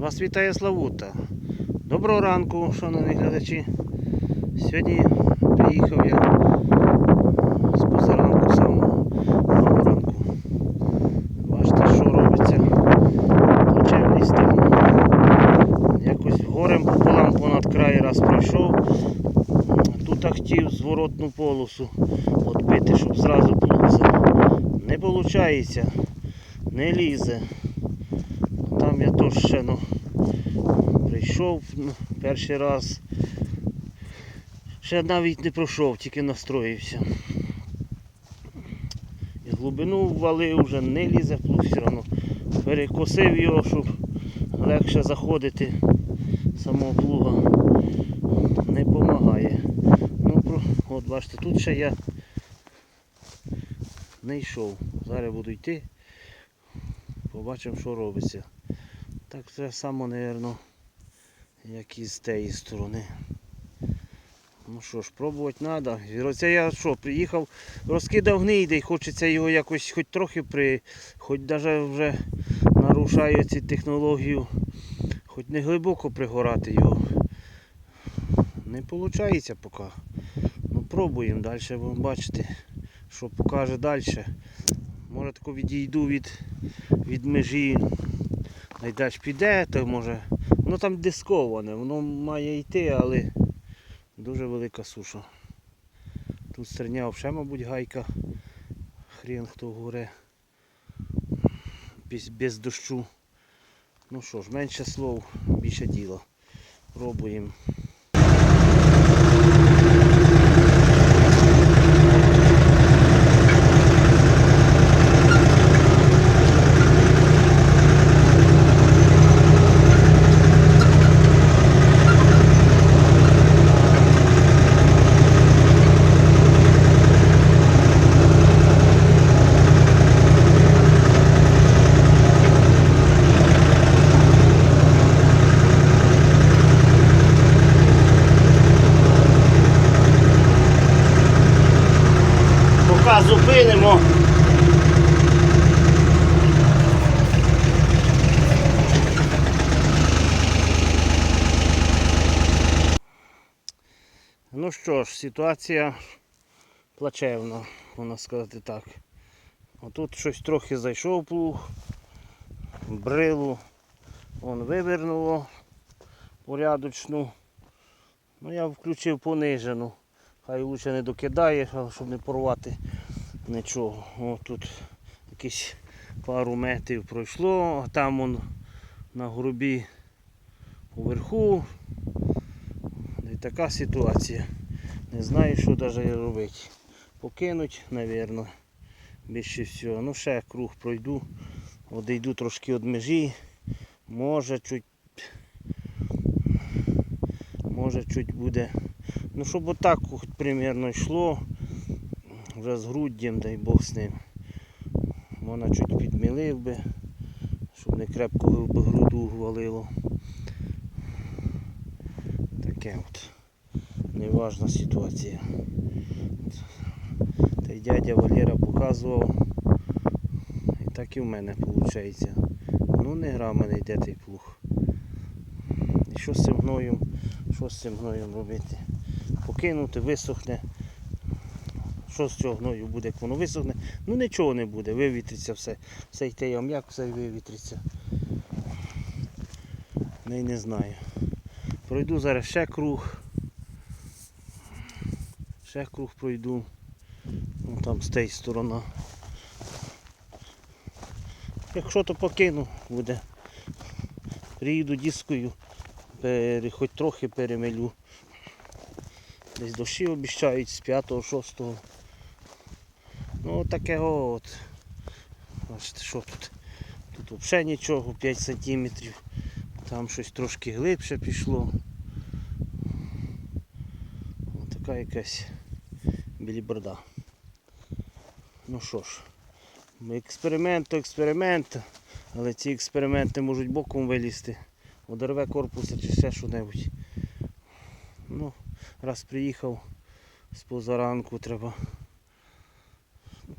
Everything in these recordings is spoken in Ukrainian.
Вас вітає Славута. Доброго ранку, шановні глядачі. Сьогодні приїхав я з позаранку самого ранку. Бачите, що робиться. Плачевний стан. Якось горем пополам понад край раз пройшов. Тут хотів зворотну полосу відбити, щоб зразу плугся. Не виходить, не лізе. Ну, прийшов перший раз. Ще навіть не пройшов, тільки настроївся. І глибину ввалив, вже не лізе плуг все одно. Перекосив його, щоб легше заходити самого плуга. Не допомагає. Ну, про- от бачите, тут ще я не йшов. Зараз буду йти. Побачимо, що робиться. Так це само, напевно, як і з тієї сторони. Ну що ж, пробувати треба. Оце я що, приїхав, розкидав гнійде і хочеться його якось хоч трохи при. Хоч навіть вже нарушаю ці технологію, хоч не глибоко пригорати його. Не виходить поки. Ну пробуємо далі, будемо бачити, що покаже далі. Може тако відійду від, від межі. Найдач піде, то може. Воно там дисковане, воно має йти, але дуже велика суша. Тут стерня взагалі, мабуть, гайка. Хрен хто горе. Без, без дощу. Ну що ж, менше слов, більше діла. Пробуємо. Поки зупинимо. Ну що ж, ситуація плачевна, можна сказати так. Отут щось трохи зайшов плуг, брилу, вон вивернуло порядочну. Ну я включив понижену. Хай лучше не докидає, щоб не порвати нічого. О, тут якісь пару метрів пройшло, а там он на грубі поверху. І така ситуація. Не знаю, що навіть робити. Покинуть, мабуть, більше всього. Ну ще круг пройду, одійду трошки від межі. Може чуть може чуть буде. Ну щоб отак хоч примерно йшло. Вже з груддям, дай Бог з ним. Вона чуть підмілив би, щоб не крепко би груду валило. Таке от неважна ситуація. Та й дядя Валера показував. І так і в мене виходить. Ну не гра мене йде той плуг. І що з цим гноєм, що з цим гноєм робити? Покинути, висохне. Що з цього гною буде, як воно висохне? Ну нічого не буде, вивітриться все. Все йде ам'як, все вивітриться. Не, не знаю. Пройду зараз ще круг. Ще круг пройду. Ну, там з тієї сторони. Якщо то покину, буде. Приїду дискою, пере- хоч трохи перемелю. Десь дощі обіцяють з 5-6. Ну таке от. Бачите, що тут? Тут взагалі нічого, 5 см. Там щось трошки глибше пішло. Ось така якась біліборда. Ну що ж, експеримент то експеримент, але ці експерименти можуть боком вилізти. Одерве корпуса чи ще що-небудь. Ну, раз приїхав з позаранку треба.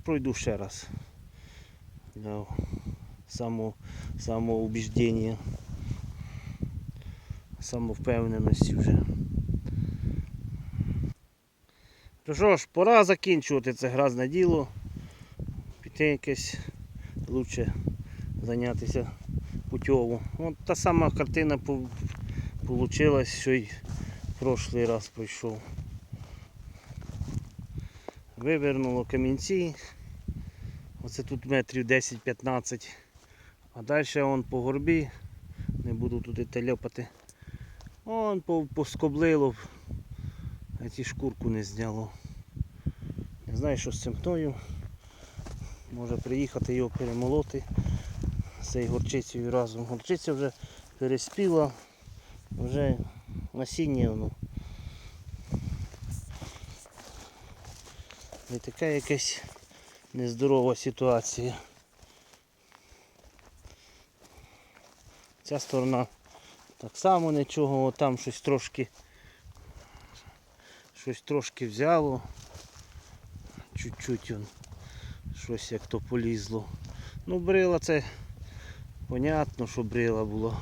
Пройду ще раз. Для самого, самоубеждения. самовпевненості вже. То що ж, пора закінчувати це гразне діло. Піти якесь лучше зайнятися путьово. От та сама картина вийшла, що й в прошлий раз пройшов. Вивернуло камінці. Оце тут метрів 10-15. А далі он по горбі. Не буду туди тельопати. Он поскоблило. А ті шкурку не зняло. Не знаю, що з цим тою. Може приїхати його перемолоти з горчицею разом. Горчиця вже переспіла, вже насіння воно. Не така якась нездорова ситуація. Ця сторона так само нічого, там щось трошки щось трошки взяло. Чуть-чуть щось як то полізло. Ну брила це понятно, що брила було.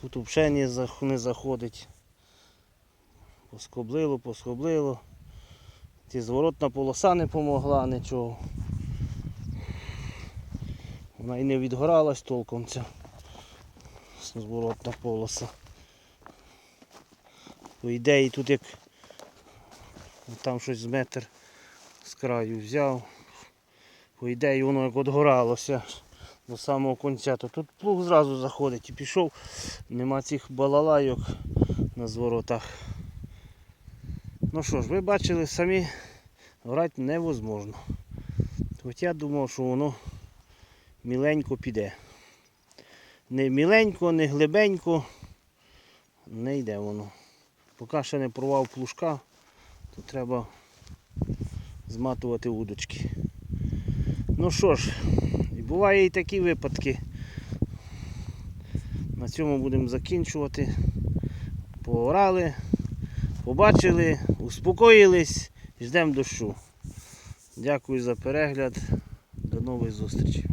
Тут взагалі не заходить. Поскоблило, поскоблило. Ті зворотна полоса не помогла нічого. Вона і не відгоралась толком ця зворотна полоса. По ідеї тут як там щось з метр з краю взяв. По ідеї воно як отгоралося до самого кінця, то тут плуг зразу заходить і пішов. Нема цих балалайок на зворотах. Ну що ж, ви бачили самі, грати невозможно. Хоч я думав, що воно міленько піде. Не міленько, не глибенько, не йде воно. Поки ще не порвав плужка, то треба зматувати удочки. Ну що ж, і буває і такі випадки. На цьому будемо закінчувати. Поорали, побачили, успокоїлись ждемо дощу. Дякую за перегляд. До нових зустрічей.